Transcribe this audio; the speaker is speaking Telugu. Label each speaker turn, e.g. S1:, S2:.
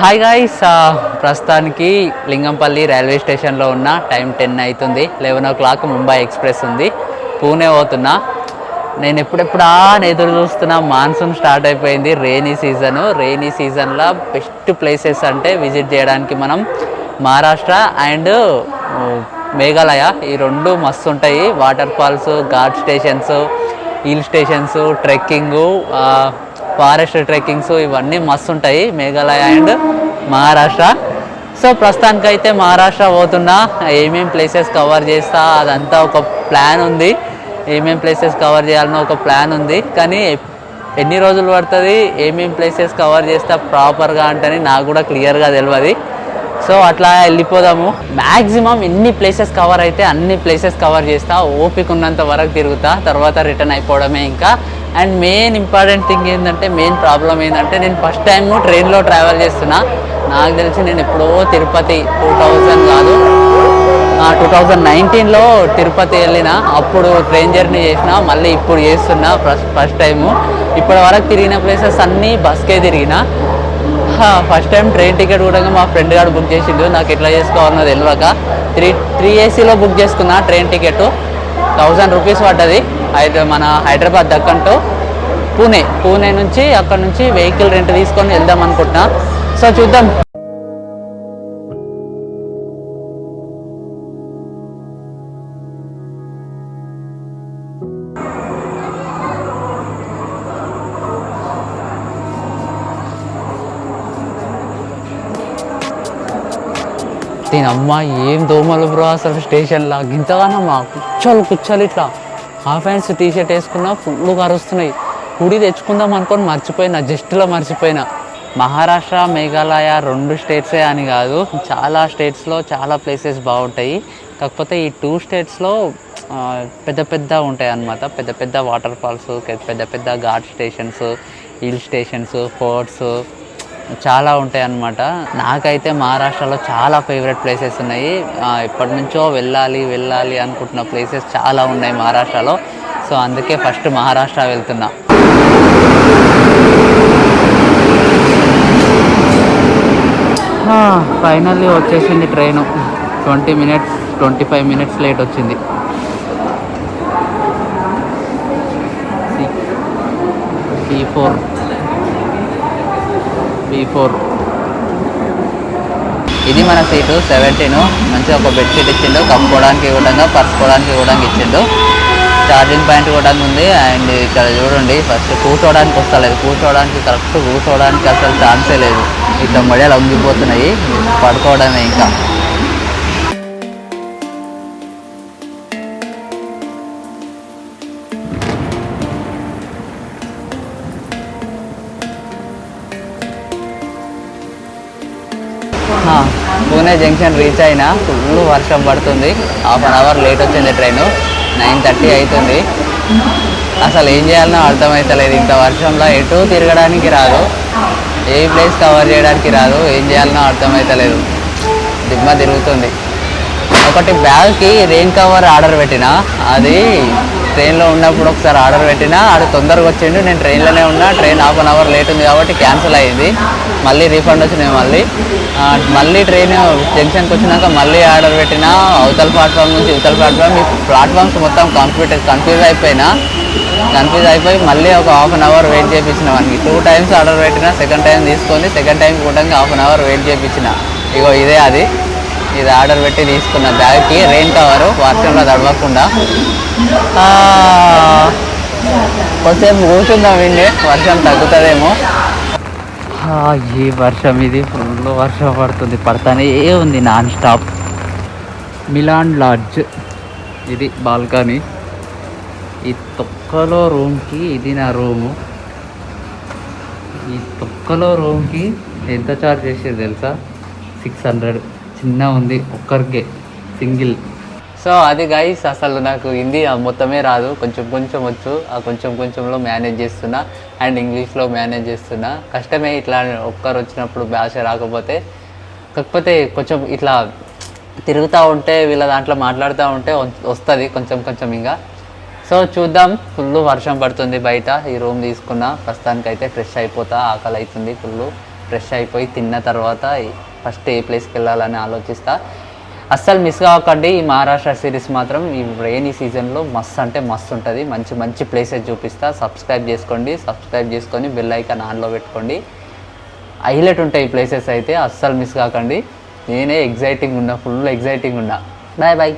S1: హాయ్ గాయ్స్ ప్రస్తుతానికి లింగంపల్లి రైల్వే స్టేషన్లో ఉన్న టైం టెన్ అవుతుంది. Eleven o'clock Mumbai express ఉంది. పూణే పోతున్నా. నేను ఎప్పుడెప్పుడా ఎదురు చూస్తున్నా మాన్సూన్ స్టార్ట్ అయిపోయింది రెయినీ సీజను రెయినీ సీజన్లో బెస్ట్ ప్లేసెస్ అంటే విజిట్ చేయడానికి మనం మహారాష్ట్ర అండ్ మేఘాలయ ఈ రెండు మస్తు ఉంటాయి. Water falls ghat stations hill stations trekking forest trekkings ఇవన్నీ మస్తు ఉంటాయి మేఘాలయ అండ్ మహారాష్ట్ర. సో ప్రస్తుతానికైతే మహారాష్ట్ర పోతున్నా ఏమేం ప్లేసెస్ కవర్ చేస్తా అదంతా ఒక ప్లాన్ ఉంది. ఏమేం ప్లేసెస్ కవర్ చేయాలనో ఒక ప్లాన్ ఉంది. కానీ ఎన్ని రోజులు పడుతుంది ఏమేం ప్లేసెస్ కవర్ చేస్తా ప్రాపర్గా అంటే నాకు కూడా క్లియర్గా తెలియదు సో అట్లా వెళ్ళిపోదాము. మ్యాక్సిమం ఎన్ని ప్లేసెస్ కవర్ అయితే అన్ని ప్లేసెస్ కవర్ చేస్తా ఓపిక ఉన్నంత వరకు తిరుగుతా తర్వాత రిటర్న్ అయిపోవడమే ఇంకా. అండ్ మెయిన్ ఇంపార్టెంట్ థింగ్ ఏంటంటే మెయిన్ ప్రాబ్లం ఏంటంటే నేను ఫస్ట్ టైం ట్రైన్లో ట్రావెల్ చేస్తున్నా. నాకు తెలిసి నేను ఎప్పుడో తిరుపతి టూ థౌజండ్ కాదు. టూ థౌజండ్ నైన్టీన్లో తిరుపతి వెళ్ళిన అప్పుడు ట్రైన్ జర్నీ చేసిన మళ్ళీ ఇప్పుడు చేస్తున్నా ఫస్ట్ ఫస్ట్ టైము ఇప్పటి వరకు తిరిగిన ప్లేసెస్ అన్నీ బస్కే తిరిగిన. ఫస్ట్ టైం ట్రైన్ టికెట్ కూడా మా ఫ్రెండ్ గారు బుక్ చేసిండు. నాకు ఎట్లా చేసుకోవాలన్నో తెలియక త్రీ త్రీ ఏసీలో బుక్ చేసుకున్నా ట్రైన్ టికెట్ థౌజండ్ రూపీస్ పడ్డది. అయితే మన హైదరాబాద్ దక్కంటూ పూణే పూణే నుంచి అక్కడ నుంచి వెహికల్ రెంట్ తీసుకొని వెళ్దాం అనుకుంటున్నా. సో చూద్దాం. దీని అమ్మ ఏం దోమలు బ్రో అసలు స్టేషన్లో? గింతగానమ్మా కుచ్చలు కుచ్చలు ఇట్లా. హాఫ్ హ్యాండ్స్ టీ షర్ట్ వేసుకున్నా ఫుల్ కరుస్తున్నాయి. కుడి తెచ్చుకుందాం అనుకొని మర్చిపోయినా జస్ట్లో మర్చిపోయినా. మహారాష్ట్ర మేఘాలయ రెండు స్టేట్సే అని కాదు చాలా స్టేట్స్లో చాలా ప్లేసెస్ బాగుంటాయి. కాకపోతే ఈ టూ స్టేట్స్లో పెద్ద పెద్ద ఉంటాయి అన్నమాట. పెద్ద పెద్ద వాటర్ ఫాల్స్ పెద్ద పెద్ద ghat stations hill stations forts చాలా ఉంటాయి అన్నమాట నాకైతే మహారాష్ట్రలో చాలా ఫేవరెట్ ప్లేసెస్ ఉన్నాయి. ఎప్పటి నుంచో వెళ్ళాలి వెళ్ళాలి అనుకుంటున్న ప్లేసెస్ చాలా ఉన్నాయి మహారాష్ట్రలో. సో అందుకే ఫస్ట్ మహారాష్ట్ర వెళ్తున్నా. ఫైనల్లీ వచ్చేసింది train twenty minutes twenty five minutes late వచ్చింది. సి ఫోర్ బీ ఫోర్ ఇది మన సీటు సెవెంటీన్ మంచిగా ఒక బెడ్షీట్ ఇచ్చిండు. కప్పుకోవడానికి కూడా పరుచుకోవడానికి కూడా ఇచ్చిండు. ఛార్జింగ్ పాయింట్ కూడా ఉంది. అండ్ ఇక్కడ చూడండి ఫస్ట్ కూర్చోవడానికి వస్తలేదు. కూర్చోవడానికి కరెక్ట్ కూర్చోవడానికి అసలు ఛాన్సే లేదు. ఇట్లా మొడలు అంగిపోతున్నాయి పడుకోవడమే ఇంకా. పూణే జంక్షన్ రీచ్ అయినా ఫుల్ వర్షం పడుతుంది. హాఫ్ అన్ అవర్ లేట్ వచ్చింది ట్రైన్. నైన్ థర్టీ అవుతుంది. అసలు ఏం చేయాలనో అర్థమవుతలేదు ఇంత వర్షంలో ఎటు తిరగడానికి రాదు. ఏ ప్లేస్ కవర్ చేయడానికి రాదు. ఏం చేయాలనో అర్థమవుతలేదు దిమ్మ తిరుగుతుంది. ఒకటి బ్యాగ్కి రెయిన్ కవర్ ఆర్డర్ పెట్టిన అది ట్రైన్లో ఉన్నప్పుడు ఒకసారి ఆర్డర్ పెట్టినా అది తొందరగా వచ్చిండు నేను ట్రైన్లోనే ఉన్నా train half an hour late ఉంది కాబట్టి క్యాన్సిల్ అయ్యింది మళ్ళీ రీఫండ్ వచ్చినాయి మళ్ళీ. మళ్ళీ ట్రైన్ జంక్షన్కి వచ్చినాక మళ్ళీ ఆర్డర్ పెట్టినా అవతల ప్లాట్ఫామ్ నుంచి ఇవతల ప్లాట్ఫామ్ ఈ ప్లాట్ఫామ్స్ మొత్తం కంప్యూట్ కన్ఫ్యూజ్ అయిపోయినా కన్ఫ్యూజ్ అయిపోయి మళ్ళీ ఒక హాఫ్ అన్ అవర్ వెయిట్ చేయించిన మనకి టూ టైమ్స్ ఆర్డర్ పెట్టినా సెకండ్ టైం తీసుకొని సెకండ్ టైం కూడా హాఫ్ అన్ అవర్ వెయిట్ చేయించిన ఇగో ఇదే అది. ఇది ఆర్డర్ పెట్టి తీసుకున్న బ్యాగ్కి రెయిన్ కవరు వర్షంలో తడవకుండా. ఆ, కొంచెం కూర్చుందాం విండి వర్షం తగ్గుతుందేమో. ఈ వర్షం ఇది ఫుల్ వర్షం పడుతుంది పడతానే ఉంది నాన్ స్టాప్ మిలాన్ లాడ్జ్ ఇది బాల్కనీ. ఈ తొక్కలో రూమ్కి ఇది నా రూము. ఈ తొక్కలో రూమ్కి ఎంత ఛార్జ్ చేసేది తెలుసా? సిక్స్ హండ్రెడ్ చిన్న ఉంది ఒక్కరికే సింగిల్. సో అది గైస్ అసలు నాకు హిందీ మొత్తమే రాదు. కొంచెం కొంచెం వచ్చు ఆ కొంచెం కొంచెంలో మేనేజ్ చేస్తున్నా అండ్ ఇంగ్లీష్లో మేనేజ్ చేస్తున్నా. కష్టమే ఇట్లా ఒక్కరు వచ్చినప్పుడు భాష రాకపోతే. కాకపోతే కొంచెం ఇట్లా తిరుగుతూ ఉంటే వీళ్ళ దాంట్లో మాట్లాడుతూ ఉంటే వస్తుంది కొంచెం కొంచెం ఇంకా. సో చూద్దాం ఫుల్ వర్షం పడుతుంది బయట. ఈ రూమ్ తీసుకున్నా ప్రస్తుతానికైతే ఫ్రెష్ అయిపోతా ఆకలి అవుతుంది ఫుల్ ఫ్రెష్ అయిపోయి తిన్న తర్వాత ఫస్ట్ ఏ ప్లేస్కి వెళ్ళాలని ఆలోచిస్తా. అస్సలు మిస్ కాకండి ఈ మహారాష్ట్ర సిరీస్ మాత్రం ఈ రెయినీ సీజన్లో మస్తు అంటే మస్తు ఉంటుంది. మంచి మంచి ప్లేసెస్ చూపిస్తా. సబ్స్క్రైబ్ చేసుకోండి సబ్స్క్రైబ్ చేసుకొని బెల్ ఐకాన్ ఆన్లో పెట్టుకోండి. హైలైట్ ఉంటాయి ఈ ప్లేసెస్ అయితే అస్సలు మిస్ కాకండి. నేనే ఎగ్జైటింగ్ ఉన్నా ఫుల్ ఎగ్జైటింగ్ ఉన్నా. Bye bye